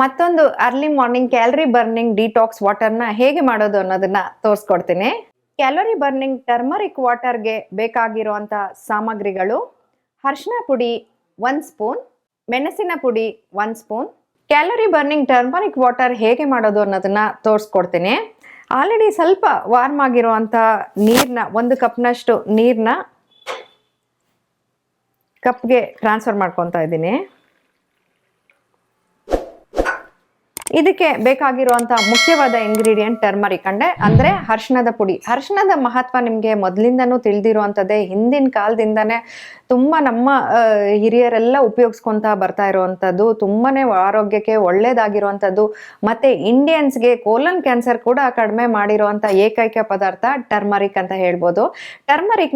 ಮತ್ತೊಂದು early morning calorie burning detox ವಾಟರ್ನ ಹೇಗೆ ಮಾಡೋದು ಅನ್ನೋದನ್ನ ತೋರಿಸ್ಕೊಡ್ತೀನಿ. ಕ್ಯಾಲೋರಿ ಬರ್ನಿಂಗ್ ಟರ್ಮರಿಕ್ ವಾಟರ್ಗೆ ಬೇಕಾಗಿರುವಂಥ ಸಾಮಗ್ರಿಗಳು ಅರಿಶಿನ ಪುಡಿ ಒಂದು ಸ್ಪೂನ್, ಮೆಣಸಿನ ಪುಡಿ ಒಂದು spoon. Calorie burning turmeric water ಹೇಗೆ ಮಾಡೋದು ಅನ್ನೋದನ್ನ ತೋರಿಸ್ಕೊಡ್ತೀನಿ. ಆಲ್ರೆಡಿ ಸ್ವಲ್ಪ ವಾರ್ಮ್ ಆಗಿರುವಂಥ ನೀರನ್ನ ಒಂದು ಕಪ್ನಷ್ಟು ನೀರನ್ನ ಕಪ್ಗೆ ಟ್ರಾನ್ಸ್ಫರ್ ಮಾಡ್ಕೊತಾ ಇದ್ದೀನಿ. ಇದಕ್ಕೆ ಬೇಕಾಗಿರುವಂತಹ ಮುಖ್ಯವಾದ ಇಂಗ್ರೀಡಿಯೆಂಟ್ ಟರ್ಮರಿಕ್ ಅಂಡೆ ಅಂದ್ರೆ ಅರ್ಶಿಣದ ಪುಡಿ. ಅರ್ಶಿಣದ ಮಹತ್ವ ನಿಮಗೆ ಮೊದಲಿಂದನೂ ತಿಳಿದಿರುವಂತದ್ದೇ ಹಿಂದಿನ ಕಾಲದಿಂದನೇ ತುಂಬಾ ನಮ್ಮ ಹಿರಿಯರೆಲ್ಲ ಉಪಯೋಗಿಸ್ಕೊಂತ ಬರ್ತಾ ಇರುವಂತದ್ದು ತುಂಬಾನೇ ಆರೋಗ್ಯಕ್ಕೆ ಒಳ್ಳೇದಾಗಿರುವಂತದ್ದು ಮತ್ತೆ ಇಂಡಿಯನ್ಸ್ಗೆ ಕೋಲನ್ ಕ್ಯಾನ್ಸರ್ ಕೂಡ ಕಡಿಮೆ ಮಾಡಿರುವಂತ ಏಕೈಕ ಪದಾರ್ಥ ಟರ್ಮರಿಕ್ ಅಂತ ಹೇಳ್ಬೋದು.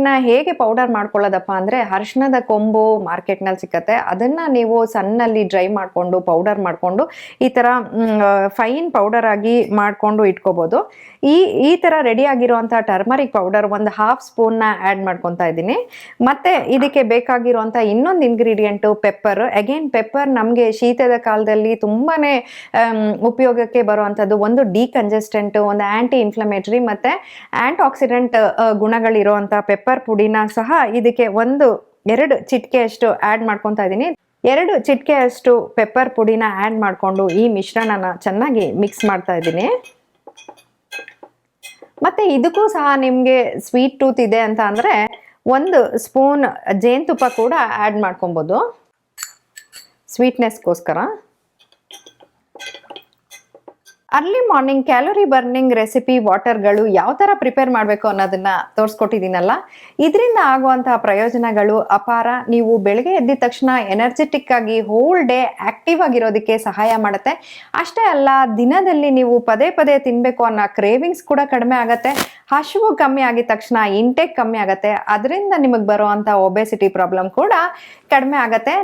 ನ ಹೇಗೆ ಪೌಡರ್ ಮಾಡ್ಕೊಳ್ಳೋದಪ್ಪ ಅಂದ್ರೆ ಹರ್ಷಣದ ಕೊಂಬು ಮಾರ್ಕೆಟ್ನಲ್ಲಿ ಸಿಕ್ಕತ್ತೆ. ಅದನ್ನ ನೀವು ಸಣ್ಣಲ್ಲಿ ಡ್ರೈ ಮಾಡಿಕೊಂಡು ಪೌಡರ್ ಮಾಡಿಕೊಂಡು ಈ ಥರ ಫೈನ್ ಪೌಡರ್ ಆಗಿ ಮಾಡಿಕೊಂಡು ಇಟ್ಕೋಬೋದು. ಈ ಈ ಥರ ರೆಡಿ ಆಗಿರುವಂಥ ಟರ್ಮರಿಕ್ ಪೌಡರ್ ಒಂದು ಹಾಫ್ ಸ್ಪೂನ್ನ ಆ್ಯಡ್ ಮಾಡ್ಕೊತಾ ಇದ್ದೀನಿ. ಮತ್ತೆ ಇದಕ್ಕೆ ಬೇಕಾಗಿರುವಂಥ ಇನ್ನೊಂದು ಇಂಗ್ರೀಡಿಯೆಂಟು ಪೆಪ್ಪರ್ ಅಗೇನ್ ಪೆಪ್ಪರ್ ನಮಗೆ ಶೀತದ ಕಾಲದಲ್ಲಿ ತುಂಬಾನೇ ಉಪಯೋಗಕ್ಕೆ ಬರುವಂಥದ್ದು ಒಂದು ಡಿಕಂಜೆಸ್ಟೆಂಟ್ ಒಂದು ಆ್ಯಂಟಿ ಇನ್ಫ್ಲಮೇಟರಿ ಮತ್ತು ಆ್ಯಂಟಿ ಆಕ್ಸಿಡೆಂಟ್ ಗುಣಗಳಿರುವಂಥ ಪೆಪ್ಪರ್ ಪುಡಿನ ಸಹ ಇದಕ್ಕೆ ಒಂದು, ಎರಡು ಚಿಟಿಕೆಯಷ್ಟು ಆ್ಯಡ್ ಮಾಡ್ಕೊತಾ ಇದ್ದೀನಿ. ಎರಡು ಚಿಟಕೆಯಷ್ಟು ಪೆಪ್ಪರ್ ಪುಡಿನ ಆ್ಯಡ್ ಮಾಡಿಕೊಂಡು ಈ ಮಿಶ್ರಣನ ಚೆನ್ನಾಗಿ ಮಿಕ್ಸ್ ಮಾಡ್ತಾ ಇದ್ದೀನಿ. ಮತ್ತು ಇದಕ್ಕೂ ಸಹ ನಿಮಗೆ ಸ್ವೀಟ್ ಟೂತ್ ಇದೆ ಅಂತ ಅಂದರೆ ಒಂದು ಸ್ಪೂನ್ ಜೇನುತುಪ್ಪ ಕೂಡ ಆ್ಯಡ್ ಮಾಡ್ಕೊಬೋದು. ಸ್ವೀಟ್ನೆಸ್ಗೋಸ್ಕರ early morning calorie burning recipe, ವಾಟರ್ಗಳು ಯಾವ ಥರ ಪ್ರಿಪೇರ್ ಮಾಡಬೇಕು ಅನ್ನೋದನ್ನ ತೋರಿಸ್ಕೊಟ್ಟಿದ್ದೀನಲ್ಲ, ಇದರಿಂದ ಆಗುವಂತಹ ಪ್ರಯೋಜನಗಳು ಅಪಾರ. ನೀವು ಬೆಳಗ್ಗೆ ಎದ್ದಿದ ತಕ್ಷಣ ಎನರ್ಜೆಟಿಕ್ ಆಗಿ ಹೋಲ್ ಡೇ ಆಕ್ಟಿವ್ ಆಗಿರೋದಕ್ಕೆ ಸಹಾಯ ಮಾಡುತ್ತೆ. ಅಷ್ಟೇ ಅಲ್ಲ, ದಿನದಲ್ಲಿ ನೀವು ಪದೇ ಪದೇ ತಿನ್ನಬೇಕು ಅನ್ನೋ ಕ್ರೇವಿಂಗ್ಸ್ ಕೂಡ ಕಡಿಮೆ ಆಗುತ್ತೆ. ಹಸಿವು ಕಮ್ಮಿ ಆಗಿದ ತಕ್ಷಣ ಇಂಟೇಕ್ ಕಮ್ಮಿ ಆಗುತ್ತೆ. ಅದರಿಂದ ನಿಮಗೆ ಬರುವಂಥ ಒಬೆಸಿಟಿ ಪ್ರಾಬ್ಲಮ್ ಕೂಡ ಕಡಿಮೆ ಆಗುತ್ತೆ.